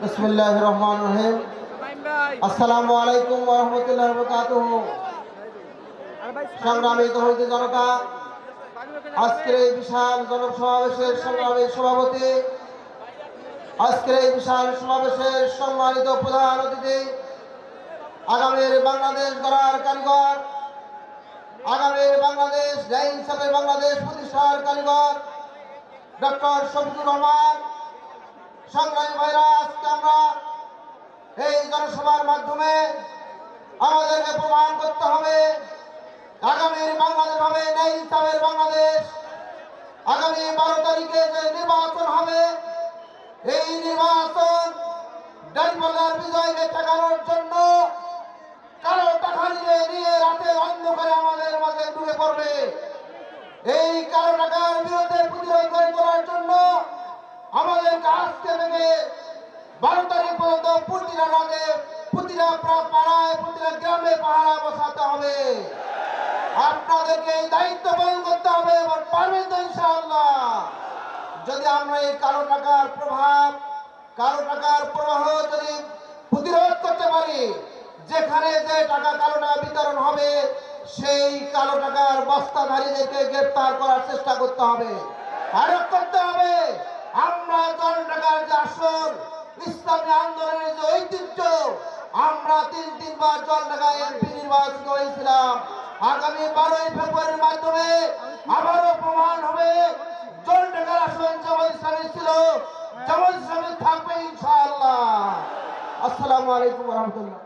রহমান রহিম আসসালামু আলাইকুম রহমতুল্লাহ বরকাতুহ। সংগ্রামী তহিদ জনতা, আজকের এই বিশাল জনসমাবেশের সংগ্রামী সভাপতি, আজকের এই বিশাল সমাবেশের সম্মানিত প্রধান অতিথি, আগামীর বাংলাদেশ গড়ার কারিগর, আগামীর বাংলাদেশ ন্যায় হিসাবে বাংলাদেশ প্রতিষ্ঠার কারিগর, ডক্টর শফিকুর রহমান সংগ্রামী ভাইরা, আজকে আমরা এই জনসভার মাধ্যমে আমাদেরকে প্রমাণ করতে হবে, আগামীর বাংলাদেশ হবে ন্যায় ইসলামের বাংলাদেশ। আগামী বারো তারিখে যে নির্বাচন হবে, এই নির্বাচন ডানপাল্লার বিজয়কে ঠেকানোর জন্য আজকে থেকে বারো তারিখ পর্যন্ত প্রতিটা রাতে প্রতিটা পাড়ায় প্রতিটা গ্রামে পাহারা বসাতে হবে। আপনাদেরকে এই দায়িত্ব পালন করতে হবে এবার পারবেন তো ইনশাআল্লাহ। যদি আমরা এই কালো টাকার প্রভাব, কালো টাকার প্রবাহ যদি প্রতিরোধ করতে পারি, যেখানে যে টাকা কালো টাকা বিতরণ হবে, সেই কালো টাকার বস্তাধারীদেরকে গ্রেপ্তার করার চেষ্টা করতে হবে। আরোপ করতে হবে। আমরা জল টাকার যে আসল ইসলামী আন্দোলনের যে ঐতিহ্য, আমরা তিন তিনবার টাকা এমপি নির্বাচিত হয়েছিলাম। আগামী বারোই ফেব্রুয়ারির মাধ্যমে আবারও প্রমাণ হবে, জল টাকার আসল জামাত ইসলামী ছিল জামাত ইসলামী থাকবে ইনশাআল্লাহ। আসসালামু আলাইকুম রহমতুল্লাহ।